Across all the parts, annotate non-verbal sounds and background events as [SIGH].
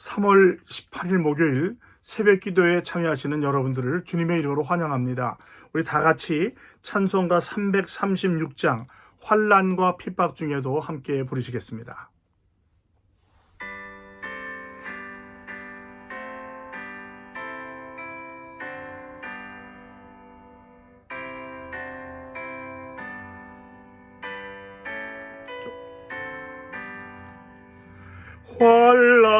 3월 18일 목요일 새벽 기도에 참여하시는 여러분들을 주님의 이름으로 환영합니다. 우리 다 같이 찬송가 336장 환란과 핍박 중에도 함께 부르시겠습니다. 환란과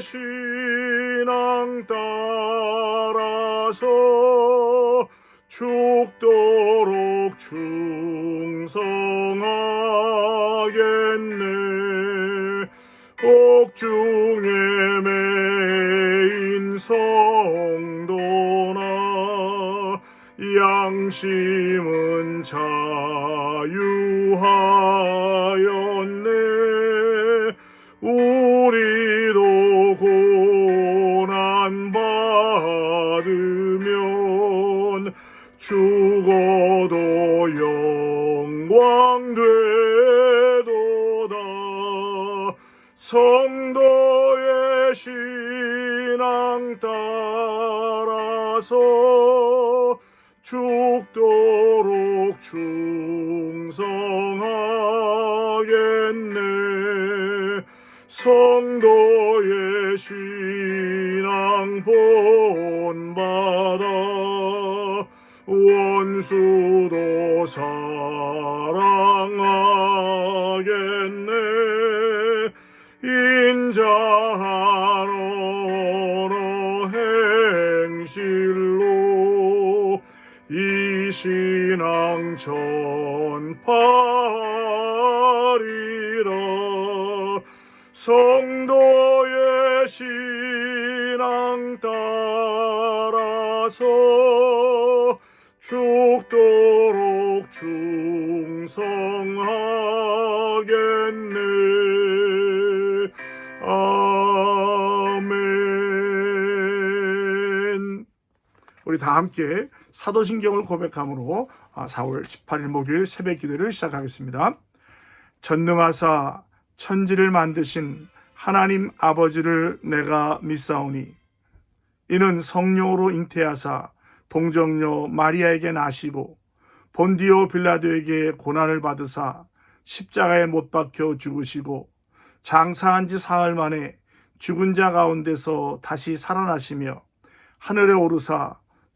성 성도의 신앙 따라서 죽도록 충성하겠네. 성도의 신앙 본받아 원수도 사 이 신앙 전파리라. 성도의 신앙 따라서 죽도록 충성하겠네. 아멘. 우리 다 함께 사도신경을 고백함으로 4월 18일 목요일 새벽 기도를 시작하겠습니다. 전능하사 천지를 만드신 하나님 아버지를 내가 믿사오니 이는 성령으로 잉태하사 동정녀 마리아에게 나시고 본디오 빌라도에게 고난을 받으사 십자가에 못 박혀 죽으시고 장사한 지 사흘 만에 죽은 자 가운데서 다시 살아나시며 하늘에 오르사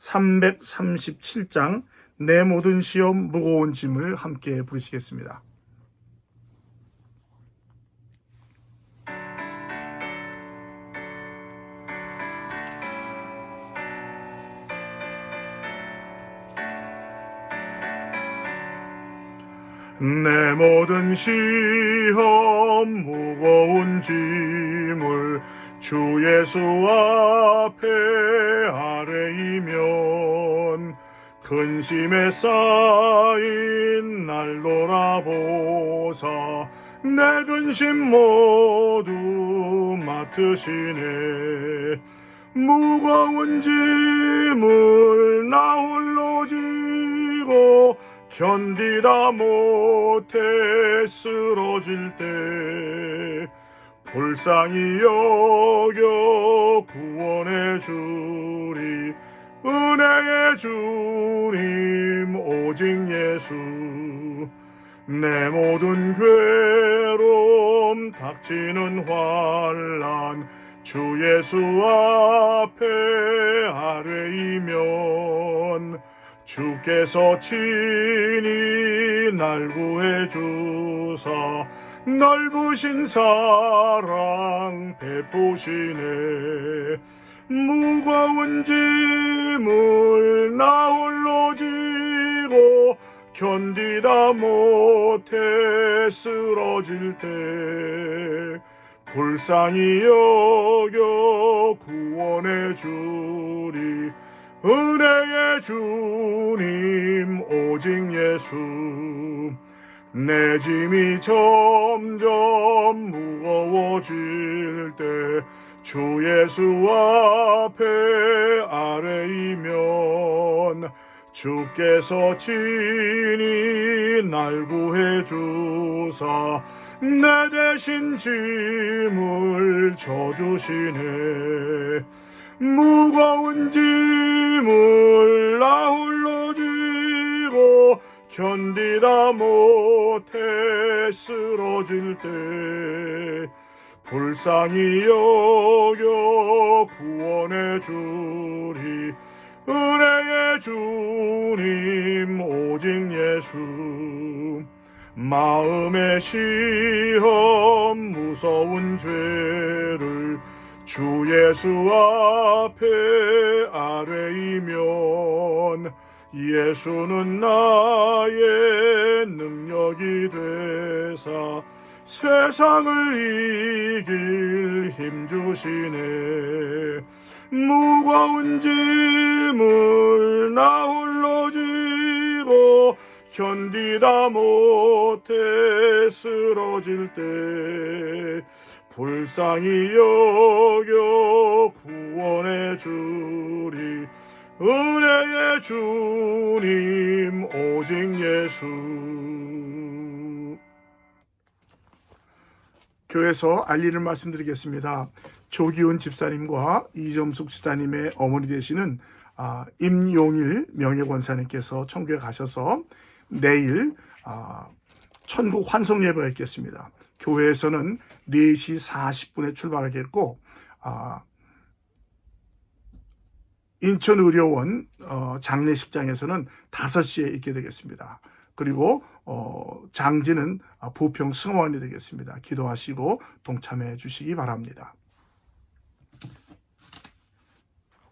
337장 내 모든 시험 무거운 짐을 함께 부르시겠습니다. 내 모든 시험 무거운 짐을 주 예수 앞에 아뢰이면 근심에 쌓인 날 돌아보사 내 근심 모두 맡으시네. 무거운 짐을 나 홀로 지고 견디다 못해 쓰러질 때 불쌍히 여겨 구원해 주리 은혜의 주님 오직 예수. 내 모든 괴로움 다 닥치는 환란 주 예수 앞에 아뢰이면 주께서 친히 날 구해 주사 넓으신 사랑 베푸시네. 무거운 짐을 나 홀로 지고 견디다 못해 쓰러질 때 불쌍히 여겨 구원해 주리. 은혜의 주님 오직 예수 내 짐이 점점 무거워질 때 주 예수 앞에 아뢰이면 주께서 친히 날 구해 주사 내 대신 짐을 져주시네. 무거운 짐 쓰러질 때 불쌍히 여겨 구원해 주리 은혜의 주님 오직 예수. 마음의 시험 무서운 죄를 주 예수 앞에 아뢰이면 예수는 나의 능력이 되사 세상을 이길 힘 주시네. 무거운 짐을 나 홀로 지고 견디다 못해 쓰러질 때 불쌍히 여겨 구원해 주리. 은혜의 주님 오직 예수 교회에서 알리를 말씀드리겠습니다. 조기훈 집사님과 이점숙 집사님의 어머니 되시는 아, 임용일 명예권사님께서 천국에 가셔서 내일 아, 천국 환송 예배가 있겠습니다. 교회에서는 4시 40분에 출발하겠고 아, 인천의료원 어, 장례식장에서는 5시에 있게 되겠습니다. 그리고 어, 장지는 아, 부평 승원이 되겠습니다. 기도하시고 동참해 주시기 바랍니다.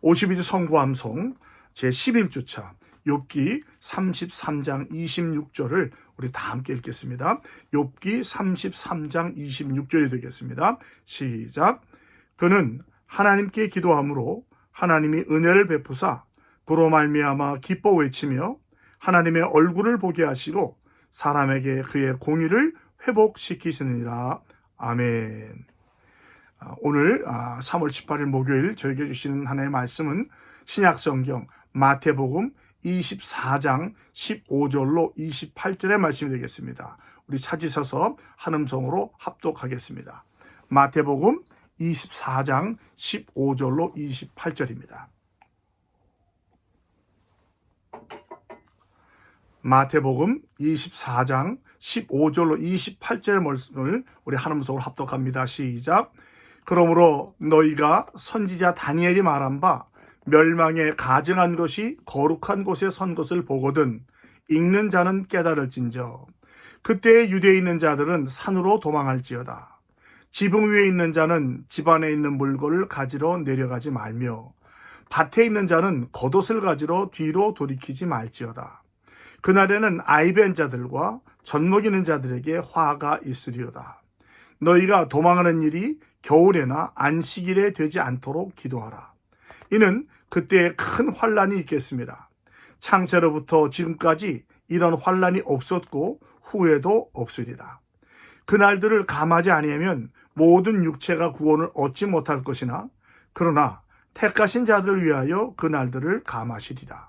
52주 성구함송 제11주차 욥기 33장 26절을 우리 다 함께 읽겠습니다. 욥기 33장 26절이 되겠습니다. 시작. 그는 하나님께 기도함으로 하나님이 은혜를 베푸사 그로 말미암아 기뻐 외치며 하나님의 얼굴을 보게 하시고 사람에게 그의 공의를 회복시키시느니라. 아멘. 아, 오늘 3월 18일 목요일 저에게 주시는 하나의 말씀은 신약성경 마태복음 24장 15절로 28절의 말씀이 되겠습니다. 우리 찾으셔서 한음성으로 합독하겠습니다. 마태복음 24장 15절로 28절입니다. 마태복음 24장 15절로 28절의 말씀을 우리 한음성으로 합독합니다. 시작. 그러므로 너희가 선지자 다니엘이 말한 바 멸망에 가증한 것이 거룩한 곳에 선 것을 보거든 읽는 자는 깨달을진저 그때 유대에 있는 자들은 산으로 도망할지어다. 지붕 위에 있는 자는 집 안에 있는 물건을 가지러 내려가지 말며 밭에 있는 자는 겉옷을 가지러 뒤로 돌이키지 말지어다. 그날에는 아이벤 자들과 젖먹이는 자들에게 화가 있으리로다. 너희가 도망하는 일이 겨울에나 안식일에 되지 않도록 기도하라. 이는 그때 큰 환란이 있겠습니다. 창세로부터 지금까지 이런 환란이 없었고 후에도 없으리라. 그날들을 감하지 아니하면 모든 육체가 구원을 얻지 못할 것이나 그러나 택하신 자들을 위하여 그날들을 감하시리라.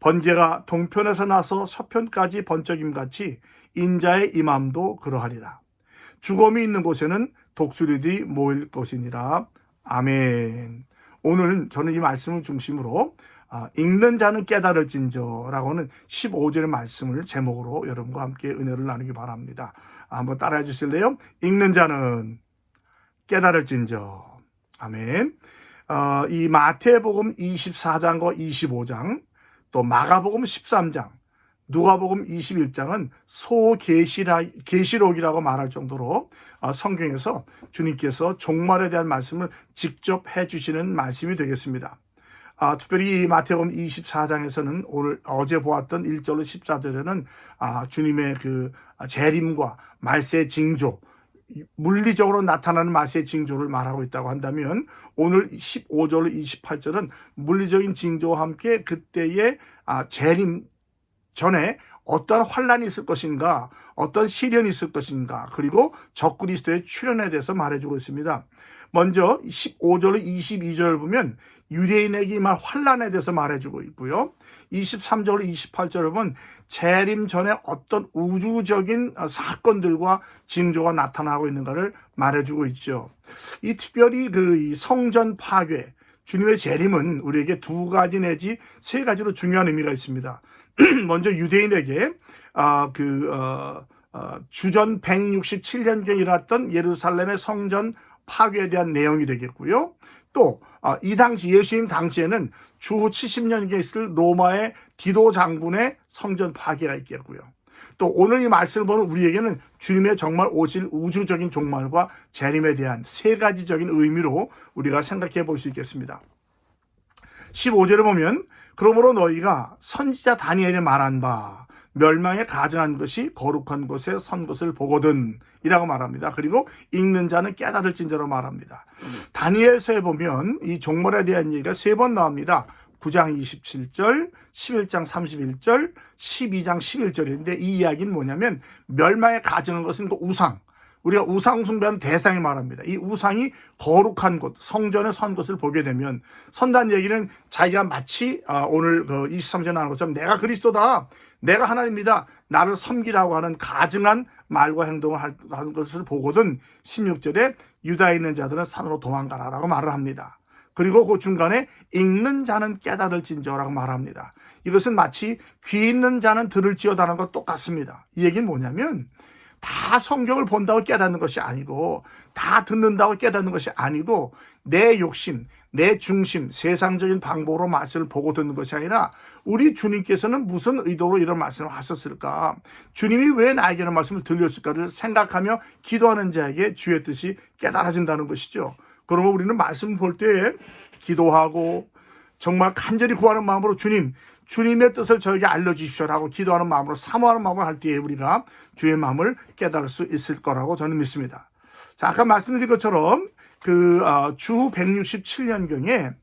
번개가 동편에서 나서 서편까지 번쩍임 같이 인자의 임함도 그러하리라. 죽음이 있는 곳에는 독수리들이 모일 것이니라. 아멘. 오늘 저는 이 말씀을 중심으로 아, 읽는 자는 깨달을진저라고는 15절의 말씀을 제목으로 여러분과 함께 은혜를 나누기 바랍니다. 아, 한번 따라해 주실래요? 읽는 자는 깨달을진저. 아멘. 어, 이 마태복음 24장과 25장, 또 마가복음 13장, 누가복음 21장은 소계시라 계시록이라고 말할 정도로 어, 성경에서 주님께서 종말에 대한 말씀을 직접 해주시는 말씀이 되겠습니다. 아, 특별히 이 마태복음 24장에서는 오늘 어제 보았던 1절로 14절에는 아, 주님의 그 재림과 말세 징조, 물리적으로 나타나는 말세 징조를 말하고 있다고 한다면 오늘 15절로 28절은 물리적인 징조와 함께 그때의 아, 재림 전에 어떠한 환란이 있을 것인가, 어떤 시련이 있을 것인가, 그리고 적그리스도의 출현에 대해서 말해주고 있습니다. 먼저 15절로 22절을 보면 유대인에게 임할 환란에 대해서 말해주고 있고요. 23절로 28절을 보면 재림 전에 어떤 우주적인 사건들과 징조가 나타나고 있는가를 말해주고 있죠. 이 특별히 그 성전 파괴, 주님의 재림은 우리에게 두 가지 내지 세 가지로 중요한 의미가 있습니다. [CLEARS THROAT] 먼저 유대인에게 아, 그 어, 어, 주전 167년경에 일어났던 예루살렘의 성전 파괴에 대한 내용이 되겠고요. 또 이 당시 예수님 당시에는 주후 70년경에 있을 로마의 디도 장군의 성전 파괴가 있겠고요. 또 오늘 이 말씀을 보는 우리에게는 주님의 정말 오실 우주적인 종말과 재림에 대한 세 가지적인 의미로 우리가 생각해 볼 수 있겠습니다. 15절에 보면 그러므로 너희가 선지자 다니엘이 말한 바 멸망에 가증한 것이 거룩한 곳에 선 것을 보거든 이라고 말합니다. 그리고 읽는 자는 깨달을진저로 말합니다. 다니엘서에 보면 이 종말에 대한 얘기가 세 번 나옵니다. 9장 27절, 11장 31절, 12장 11절인데 이 이야기는 뭐냐면 멸망에 가증한 것은 그 우상, 우리가 우상 숭배하는 대상이 말합니다. 이 우상이 거룩한 곳, 성전에 선 것을 보게 되면 선단 얘기는 자기가 마치 아, 오늘 그 23절 나온 것처럼 내가 그리스도다. 내가 하나님이다. 나를 섬기라고 하는 가증한 말과 행동을 하는 것을 보거든 16절에 유다에 있는 자들은 산으로 도망가라라고 말을 합니다. 그리고 그 중간에 읽는 자는 깨달을진저라고 말합니다. 이것은 마치 귀 있는 자는 들을지어다는 것 똑같습니다. 이 얘기는 뭐냐면 다 성경을 본다고 깨닫는 것이 아니고 다 듣는다고 깨닫는 것이 아니고 내 욕심, 내 중심, 세상적인 방법으로 말씀을 보고 듣는 것이 아니라 우리 주님께서는 무슨 의도로 이런 말씀을 하셨을까? 주님이 왜 나에게 이런 말씀을 들렸을까를 생각하며 기도하는 자에게 주의 뜻이 깨달아진다는 것이죠. 그러면 우리는 말씀 볼때 기도하고 정말 간절히 구하는 마음으로 주님, 주님의 뜻을 저에게 알려주십시오라고 기도하는 마음으로 사모하는 마음을 할 때에 우리가 주의 마음을 깨달을 수 있을 거라고 저는 믿습니다. 자, 아까 말씀드린 것처럼 그 어, 주후 167년경에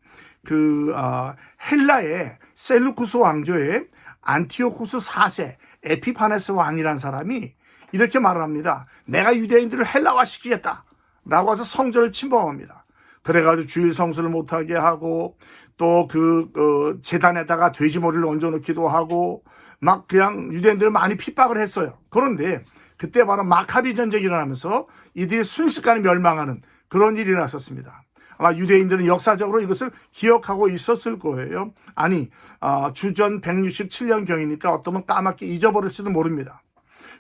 그 어, 헬라의 셀루쿠스 왕조의 안티오쿠스 4세 에피파네스 왕이라는 사람이 이렇게 말을 합니다. 내가 유대인들을 헬라화 시키겠다. 라고 해서 성전을 침범합니다. 그래가지고 주일 성수를 못하게 하고 또그 어, 재단에다가 돼지머리를 얹어놓기도 하고 막 그냥 유대인들을 많이 핍박을 했어요. 그런데 그때 바로 마카비 전쟁이 일어나면서 이들이 순식간에 멸망하는 그런 일이 일어났었습니다. 아마 유대인들은 역사적으로 이것을 기억하고 있었을 거예요. 아니, 어, 주전 167년경이니까 어떠면 까맣게 잊어버릴지도 모릅니다.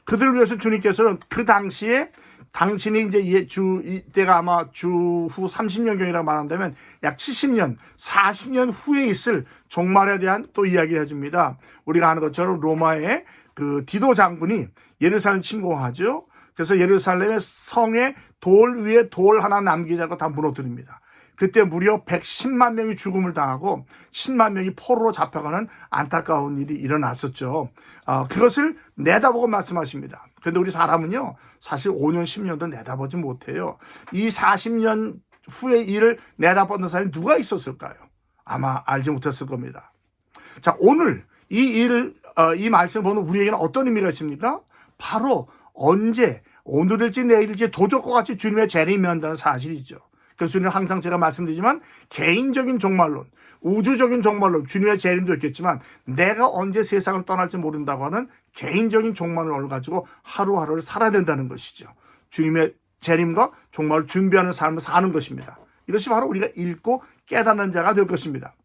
그들을 위해서 주님께서는 그 당시에 당신이 이제 주 이때가 아마 주후 30년경이라고 말한다면 약 70년, 40년 후에 있을 종말에 대한 또 이야기를 해줍니다. 우리가 아는 것처럼 로마의 그 디도 장군이 예루살렘 침공하죠. 그래서 예루살렘의 성에 돌 위에 돌 하나 남기지 않고 다 무너뜨립니다. 그때 무려 110만 명이 죽음을 당하고 10만 명이 포로로 잡혀가는 안타까운 일이 일어났었죠. 어, 그것을 내다보고 말씀하십니다. 그런데 우리 사람은요, 사실 5년, 10년도 내다보지 못해요. 이 40년 후의 일을 내다보는 사람이 누가 있었을까요? 아마 알지 못했을 겁니다. 자, 오늘 이 일을, 어, 이 말씀을 보는 우리에게는 어떤 의미가 있습니까? 바로 언제, 오늘일지 내일일지 도적과 같이 주님의 재림이 한다는 사실이죠. 우리는 항상 제가 말씀드리지만 개인적인 종말론, 우주적인 종말론, 주님의 재림도 있겠지만 내가 언제 세상을 떠날지 모른다고 하는 개인적인 종말론을 가지고 하루하루를 살아야 된다는 것이죠. 주님의 재림과 종말을 준비하는 삶을 사는 것입니다. 이것이 바로 우리가 읽고 깨닫는 자가 될 것입니다.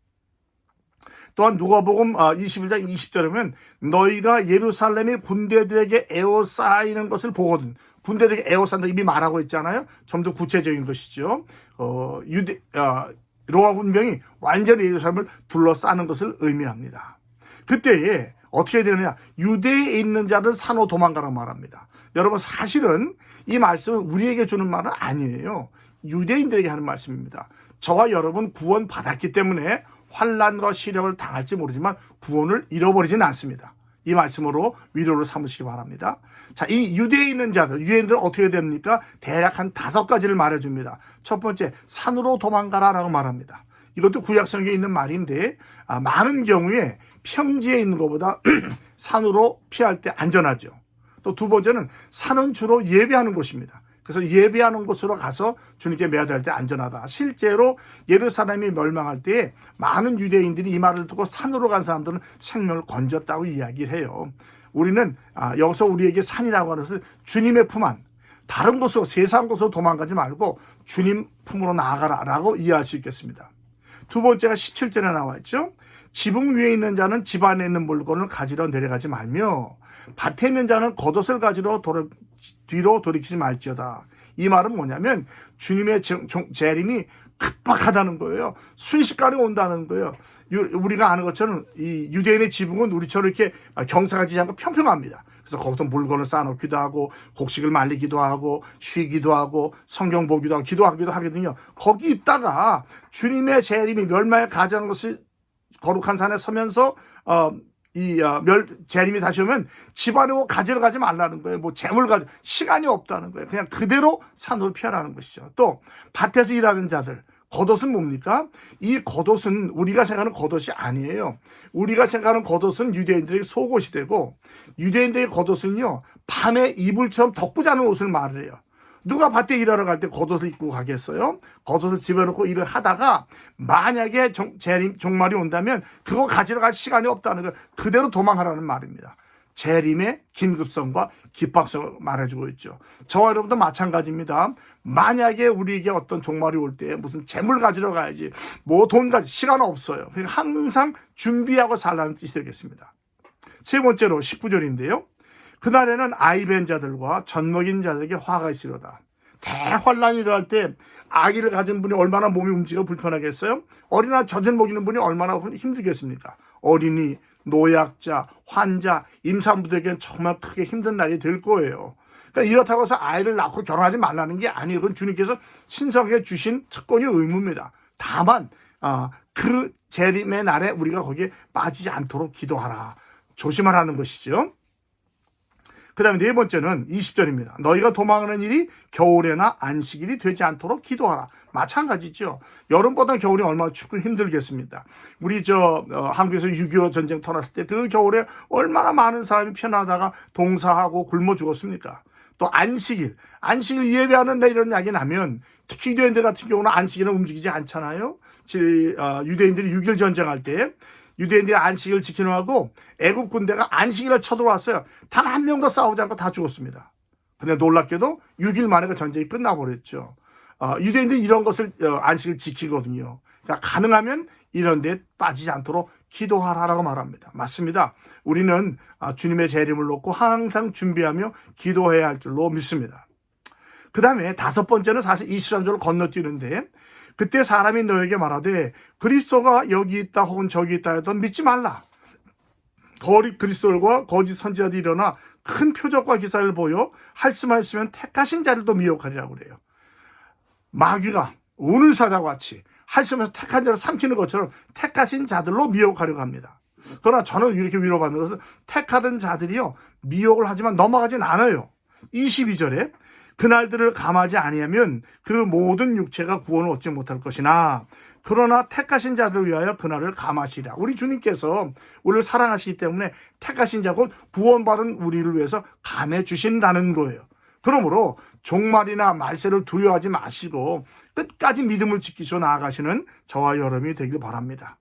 또한 누가복음 21장 20절에 보면 너희가 예루살렘의 군대들에게 에워싸이는 것을 보거든. 군대들에게 에워싼다 이미 말하고 있잖아요. 좀 더 구체적인 것이죠. 어, 유대 어, 로마 군병이 완전히 예루살렘을 둘러싸는 것을 의미합니다. 그때에 어떻게 되느냐? 유대에 있는 자는 산으로 도망가라 말합니다. 여러분 사실은 이 말씀은 우리에게 주는 말은 아니에요. 유대인들에게 하는 말씀입니다. 저와 여러분 구원 받았기 때문에 환란과 시력을 당할지 모르지만 구원을 잃어버리지는 않습니다. 이 말씀으로 위로를 삼으시기 바랍니다. 자, 이 유대에 있는 자들, 유대인들은 어떻게 됩니까? 대략 한 다섯 가지를 말해줍니다. 첫 번째, 산으로 도망가라 라고 말합니다. 이것도 구약성경에 있는 말인데, 아, 많은 경우에 평지에 있는 것보다 [CLEARS THROAT] 산으로 피할 때 안전하죠. 또 두 번째는 산은 주로 예배하는 곳입니다. 그래서 예배하는 곳으로 가서 주님께 매달릴 때 안전하다. 실제로 예루살렘이 멸망할 때 많은 유대인들이 이 말을 듣고 산으로 간 사람들은 생명을 건졌다고 이야기를 해요. 우리는 아, 여기서 우리에게 산이라고 하는 것은 주님의 품 안, 다른 곳으로 세상 곳으로 도망가지 말고 주님 품으로 나아가라라고 이해할 수 있겠습니다. 두 번째가 17절에 나와 있죠. 지붕 위에 있는 자는 집 안에 있는 물건을 가지러 내려가지 말며 밭에 있는 자는 겉옷을 가지러 돌아, 뒤로 돌이키지 말지어다. 이 말은 뭐냐면 주님의 재림이 급박하다는 거예요. 순식간에 온다는 거예요. 유- 우리가 아는 것처럼 이 유대인의 지붕은 우리처럼 이렇게 경사가 지지 않고 평평합니다. 그래서 거기서 물건을 쌓아놓기도 하고 곡식을 말리기도 하고 쉬기도 하고 성경 보기도 하고 기도하기도 하거든요. 거기 있다가 주님의 재림이 멸망에 가져간 것이 거룩한 산에 서면서 어, 이 어, 멸, 재림이 다시 오면 집안으로 가지러 가지 말라는 거예요. 뭐 재물 가지 시간이 없다는 거예요. 그냥 그대로 산으로 피하라는 것이죠. 또 밭에서 일하는 자들 겉옷은 뭡니까? 이 겉옷은 우리가 생각하는 겉옷이 아니에요. 우리가 생각하는 겉옷은 유대인들에게 속옷이 되고 유대인들의 겉옷은요 밤에 이불처럼 덮고 자는 옷을 말을 해요. 누가 밭에 일하러 갈 때 겉옷을 입고 가겠어요? 겉옷을 집에 놓고 일을 하다가 만약에 종, 재림, 종말이 온다면 그거 가지러 갈 시간이 없다는 거 그대로 도망하라는 말입니다. 재림의 긴급성과 기박성을 말해주고 있죠. 저와 여러분도 마찬가지입니다. 만약에 우리에게 어떤 종말이 올 때 무슨 재물 가지러 가야지 뭐 돈 가지 시간 없어요. 그러니까 항상 준비하고 살라는 뜻이 되겠습니다. 세 번째로 19절인데요. 그날에는 아이벤 자들과 젖먹인 자들에게 화가 있으려다. 대환란이 일어날 때 아기를 가진 분이 얼마나 몸이 움직여 불편하겠어요? 어린아 젖을 먹이는 분이 얼마나 힘들겠습니까? 어린이, 노약자, 환자, 임산부들에게는 정말 크게 힘든 날이 될 거예요. 그러니까 이렇다고 해서 아이를 낳고 결혼하지 말라는 게 아니에요. 그건 주님께서 신성하게 주신 특권이 의무입니다. 다만 아, 그 재림의 날에 우리가 거기에 빠지지 않도록 기도하라. 조심하라는 것이죠. 그 다음에 네 번째는 20절입니다. 너희가 도망하는 일이 겨울에나 안식일이 되지 않도록 기도하라. 마찬가지죠. 여름보다 겨울이 얼마나 춥고 힘들겠습니다. 우리 저 어, 한국에서 6.25 전쟁 터났을 때 그 겨울에 얼마나 많은 사람이 피난하다가 동사하고 굶어 죽었습니까? 또 안식일, 안식일 예배하는 날 이런 이야기 나면 특히 유대인들 같은 경우는 안식일은 움직이지 않잖아요. 지- 어, 유대인들이 6.1 전쟁할 때 유대인들이 안식일을 지키려고 애국 군대가 안식일을 쳐들어왔어요. 단 한 명도 싸우지 않고 다 죽었습니다. 근데 놀랍게도 6일 만에 그 전쟁이 끝나버렸죠. 어, 유대인들이 이런 것을 어, 안식을 지키거든요. 그러니까 가능하면 이런 데 빠지지 않도록 기도하라라고 말합니다. 맞습니다. 우리는 아, 주님의 재림을 놓고 항상 준비하며 기도해야 할 줄로 믿습니다. 그 다음에 다섯 번째는 사실 23절을 건너뛰는데 그때 사람이 너에게 말하되 그리스도가 여기 있다 혹은 저기 있다 해도 믿지 말라. 거리 그리스도들과 거짓 선지자들이 일어나 큰 표적과 기사를 보여 할수말쓰면 택하신 자들도 미혹하리라고 그래요. 마귀가 우는 사자와 같이 할수면서 택한 자를 삼키는 것처럼 택하신 자들로 미혹하려고 합니다. 그러나 저는 이렇게 위로받는 것은 택하던 자들이요 미혹을 하지만 넘어가진 않아요. 22절에 그날들을 감하지 아니하면 그 모든 육체가 구원을 얻지 못할 것이나 그러나 택하신 자들을 위하여 그날을 감하시라. 우리 주님께서 우리를 사랑하시기 때문에 택하신 자곧 구원받은 우리를 위해서 감해 주신다는 거예요. 그러므로 종말이나 말세를 두려워하지 마시고 끝까지 믿음을 지키시고 나아가시는 저와 여러분이 되길 바랍니다.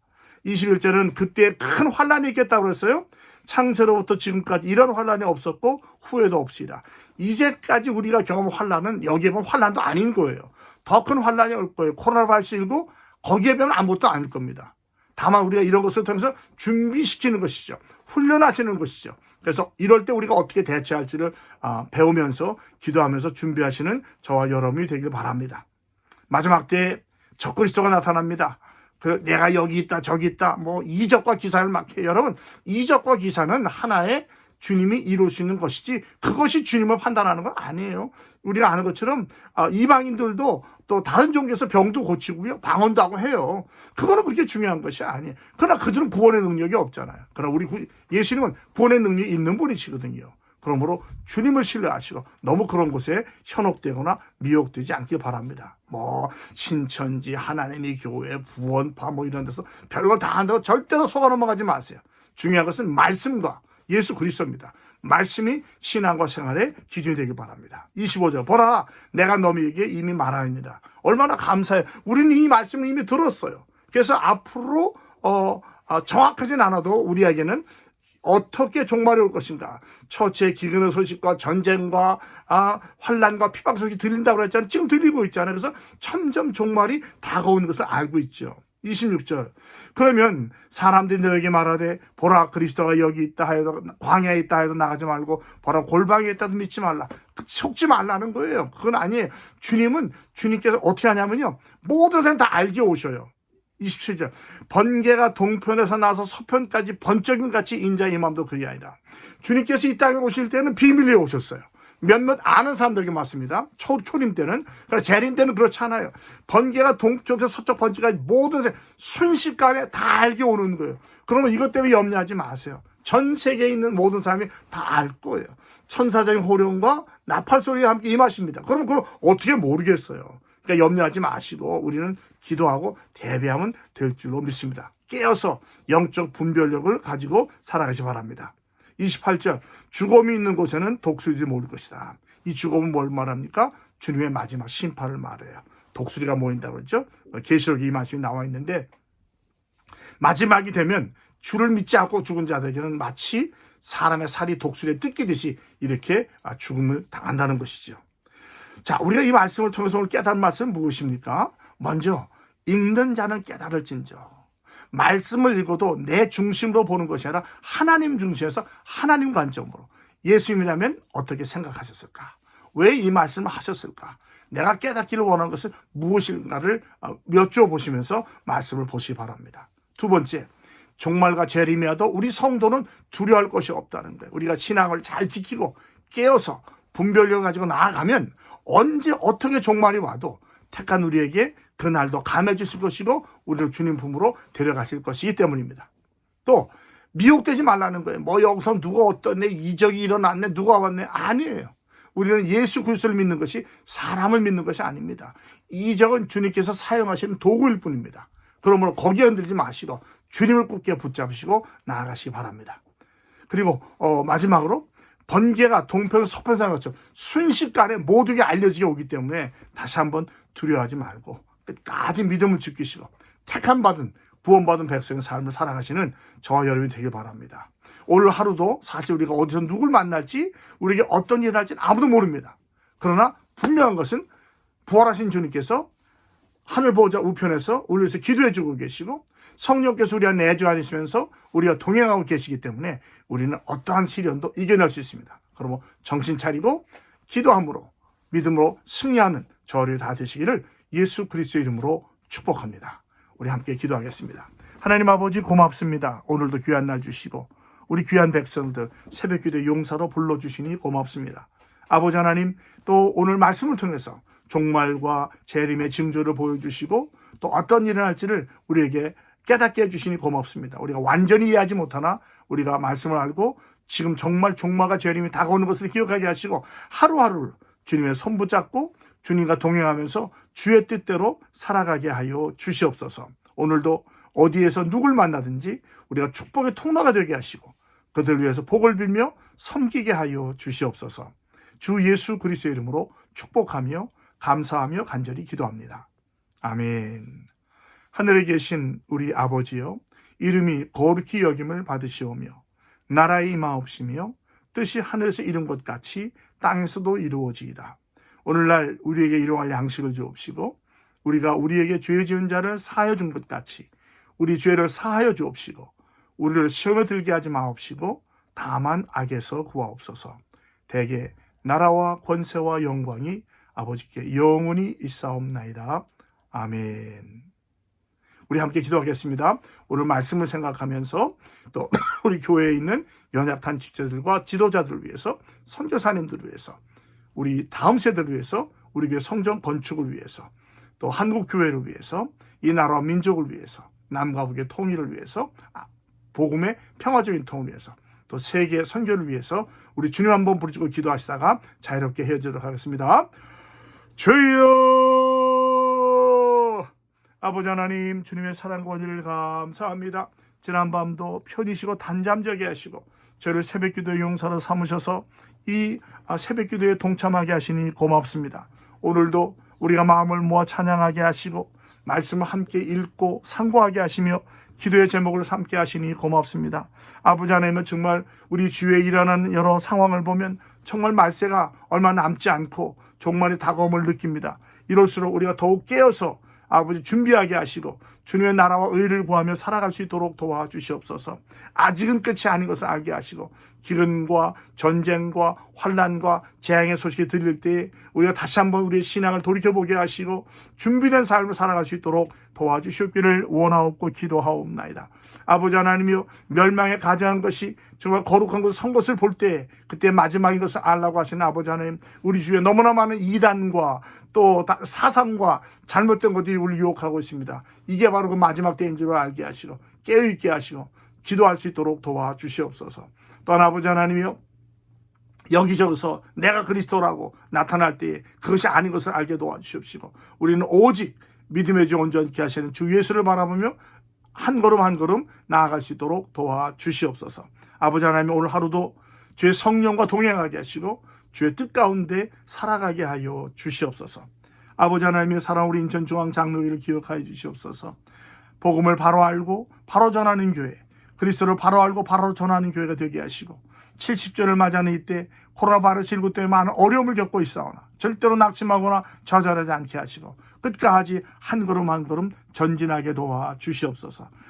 21절은 그때 큰 환란이 있겠다고 그랬어요. 창세로부터 지금까지 이런 환란이 없었고 후회도 없이라. 이제까지 우리가 경험한 환란은 여기에 보면 환란도 아닌 거예요. 더 큰 환란이 올 거예요. 코로나 19 거기에 비하면 아무것도 아닐 겁니다. 다만 우리가 이런 것을 통해서 준비시키는 것이죠. 훈련하시는 것이죠. 그래서 이럴 때 우리가 어떻게 대처할지를 아, 배우면서 기도하면서 준비하시는 저와 여러분이 되길 바랍니다. 마지막 때에 적그리스도가 나타납니다. 그 내가 여기 있다 저기 있다 뭐 이적과 기사를 막 해요. 여러분 이적과 기사는 하나의 주님이 이루시는 것이지 그것이 주님을 판단하는 건 아니에요. 우리가 아는 것처럼 아, 이방인들도 또 다른 종교에서 병도 고치고요 방언도 하고 해요. 그거는 그렇게 중요한 것이 아니에요. 그러나 그들은 구원의 능력이 없잖아요. 그러나 우리 구- 예수님은 구원의 능력이 있는 분이시거든요. 그러므로 주님을 신뢰하시고 너무 그런 곳에 현혹되거나 미혹되지 않길 바랍니다. 뭐 신천지, 하나님의 교회, 구원파 뭐 이런 데서 별거 다 한다고 절대로 속아 넘어가지 마세요. 중요한 것은 말씀과 예수 그리스도입니다. 말씀이 신앙과 생활의 기준이 되길 바랍니다. 25절 보라 내가 너희에게 이미 말하였느라 얼마나 감사해요. 우리는 이 말씀을 이미 들었어요. 그래서 앞으로 어, 어, 정확하진 않아도 우리에게는 어떻게 종말이 올 것인가. 처치의 기근의 소식과 전쟁과 아, 환란과 피박 소식이 들린다고 그랬잖아요. 지금 들리고 있잖아요. 그래서 점점 종말이 다가오는 것을 알고 있죠. 26절. 그러면 사람들이 너에게 말하되 보라 그리스도가 여기 있다 하여도 광야에 있다 해도 나가지 말고 보라 골방에 있다도 믿지 말라. 그 속지 말라는 거예요. 그건 아니에요. 주님은 주님께서 어떻게 하냐면요. 모든 사람 다 알게 오셔요. 27절. 번개가 동편에서 나서 서편까지 번쩍임 같이 인자의 마음도 그리 아니라. 주님께서 이 땅에 오실 때는 비밀리에 오셨어요. 몇몇 아는 사람들에게 맞습니다. 초, 초림 때는. 그러나 재림 때는 그렇지 않아요. 번개가 동쪽에서 서쪽 번지까지 모든 사- 순식간에 다 알게 오는 거예요. 그러면 이것 때문에 염려하지 마세요. 전 세계에 있는 모든 사람이 다 알 거예요. 천사적인 호령과 나팔 소리와 함께 임하십니다. 그럼 그걸 어떻게 모르겠어요. 그러니까 염려하지 마시고 우리는 기도하고 대비하면 될 줄로 믿습니다. 깨어서 영적 분별력을 가지고 살아가시 바랍니다. 28절 죽음이 있는 곳에는 독수리들이 모일 것이다. 이 죽음은 뭘 말합니까? 주님의 마지막 심판을 말해요. 독수리가 모인다고 그랬죠? 계시록 이 말씀이 나와 있는데 마지막이 되면 주를 믿지 않고 죽은 자들에게는 마치 사람의 살이 독수리에 뜯기듯이 이렇게 아, 죽음을 당한다는 것이죠. 자, 우리가 이 말씀을 통해서 오늘 깨달은 말씀은 무엇입니까? 먼저 읽는 자는 깨달을진저. 말씀을 읽어도 내 중심으로 보는 것이 아니라 하나님 중심에서 하나님 관점으로 예수님이라면 어떻게 생각하셨을까? 왜 이 말씀을 하셨을까? 내가 깨닫기를 원하는 것은 무엇인가를 어, 여쭈어 보시면서 말씀을 보시기 바랍니다. 두 번째, 종말과 재림이어도 우리 성도는 두려워할 것이 없다는 거예요. 우리가 신앙을 잘 지키고 깨어서 분별력을 가지고 나아가면 언제 어떻게 종말이 와도 택한 우리에게 그 날도 감해 주실 것이고 우리를 주님 품으로 데려가실 것이기 때문입니다. 또 미혹되지 말라는 거예요. 뭐 여기서 누가 어떻네 이적이 일어났네 누가 왔네 아니에요. 우리는 예수 그리스도를 믿는 것이 사람을 믿는 것이 아닙니다. 이적은 주님께서 사용하시는 도구일 뿐입니다. 그러므로 거기에 흔들지 마시고 주님을 굳게 붙잡으시고 나아가시기 바랍니다. 그리고 어, 마지막으로 번개가 동편 서편상 것처럼 순식간에 모두에게 알려지게 오기 때문에 다시 한번 두려워하지 말고 끝까지 믿음을 지키시고 택함 받은 구원받은 백성의 삶을 살아가시는 저와 여러분이 되길 바랍니다. 오늘 하루도 사실 우리가 어디서 누굴 만날지 우리에게 어떤 일을 할지는 아무도 모릅니다. 그러나 분명한 것은 부활하신 주님께서 하늘 보좌 우편에서 우리 위해서 기도해 주고 계시고 성령께서 우리 안에 내주하시면서 우리가 동행하고 계시기 때문에 우리는 어떠한 시련도 이겨낼 수 있습니다. 그러므로 정신 차리고 기도함으로 믿음으로 승리하는 저를 다 되시기를 예수 그리스도 이름으로 축복합니다. 우리 함께 기도하겠습니다. 하나님 아버지 고맙습니다. 오늘도 귀한 날 주시고 우리 귀한 백성들 새벽 기도 용사로 불러 주시니 고맙습니다. 아버지 하나님 또 오늘 말씀을 통해서 종말과 재림의 징조를 보여주시고 또 어떤 일이 날지를 우리에게 깨닫게 해주시니 고맙습니다. 우리가 완전히 이해하지 못하나 우리가 말씀을 알고 지금 정말 종말과 재림이 다가오는 것을 기억하게 하시고 하루하루를 주님의 손 붙잡고 주님과 동행하면서 주의 뜻대로 살아가게 하여 주시옵소서. 오늘도 어디에서 누굴 만나든지 우리가 축복의 통로가 되게 하시고 그들 위해서 복을 빌며 섬기게 하여 주시옵소서. 주 예수 그리스도의 이름으로 축복하며 감사하며 간절히 기도합니다. 아멘. 하늘에 계신 우리 아버지여, 이름이 거룩히 여김을 받으시오며, 나라의 임하옵시며, 뜻이 하늘에서 이룬 것 같이 땅에서도 이루어지이다. 오늘날 우리에게 일용할 양식을 주옵시고, 우리가 우리에게 죄 지은 자를 사하여 준 것 같이 우리 죄를 사하여 주옵시고, 우리를 시험에 들게 하지 마옵시고, 다만 악에서 구하옵소서. 대개 나라와 권세와 영광이 아버지께 영원히 있사옵나이다. 아멘. 우리 함께 기도하겠습니다. 오늘 말씀을 생각하면서 또 [LAUGHS] 우리 교회에 있는 연약한 지도자들과 지도자들을 위해서 선교사님들을 위해서 우리 다음 세대를 위해서 우리 교회 성전 건축을 위해서 또 한국 교회를 위해서 이 나라와 민족을 위해서 남과 북의 통일을 위해서 아, 복음의 평화적인 통을 위해서 또 세계 선교를 위해서 우리 주님 한번 부르짖고 기도하시다가 자유롭게 헤어지도록 하겠습니다. 주여 아버지 하나님 주님의 사랑과 은혜를 감사합니다. 지난 밤도 편히 쉬고 단잠자게 하시고 저를 새벽기도의 용사로 삼으셔서 이 아, 새벽 기도에 동참하게 하시니 고맙습니다. 오늘도 우리가 마음을 모아 찬양하게 하시고 말씀을 함께 읽고 상고하게 하시며 기도의 제목을 삼게 하시니 고맙습니다. 아버지 하나님은 정말 우리 주위에 일어나는 여러 상황을 보면 정말 말세가 얼마 남지 않고 종말의 다가옴을 느낍니다. 이럴수록 우리가 더욱 깨어서 아버지 준비하게 하시고 주님의 나라와 의를 구하며 살아갈 수 있도록 도와주시옵소서. 아직은 끝이 아닌 것을 알게 하시고 기근과 전쟁과 환란과 재앙의 소식이 들릴 때 우리가 다시 한번 우리의 신앙을 돌이켜 보게 하시고 준비된 삶을 살아갈 수 있도록 도와주시옵기를 원하옵고 기도하옵나이다. 아버지 하나님이여 멸망에 가장한 것이 정말 거룩한 것을 선 것을 볼 때 그때 마지막인 것을 알라고 하시는 아버지 하나님 우리 주위에 너무나 많은 이단과 또 다- 사상과 잘못된 것들이 우리 유혹하고 있습니다. 이게 바로 그 마지막 때인 줄 알게 하시고 깨어있게 하시고 기도할 수 있도록 도와주시옵소서. 또한 아버지 하나님이여 여기저기서 내가 그리스도라고 나타날 때 그것이 아닌 것을 알게 도와주시옵시고 우리는 오직 믿음의 주 온전케 하시는 주 예수를 바라보며 한 걸음 한 걸음 나아갈 수 있도록 도와주시옵소서. 아버지 하나님 오늘 하루도 주의 성령과 동행하게 하시고 주의 뜻 가운데 살아가게 하여 주시옵소서. 아버지 하나님의 사랑 우리 인천 중앙 장로회를 기억하여 주시옵소서. 복음을 바로 알고 바로 전하는 교회, 그리스도를 바로 알고 바로 전하는 교회가 되게 하시고 70절을 맞이하는 이때 코로나 바이러스 19 때문에 많은 어려움을 겪고 있사오나 절대로 낙심하거나 좌절하지 않게 하시고 끝까지 한 걸음 한 걸음 전진하게 도와 주시옵소서.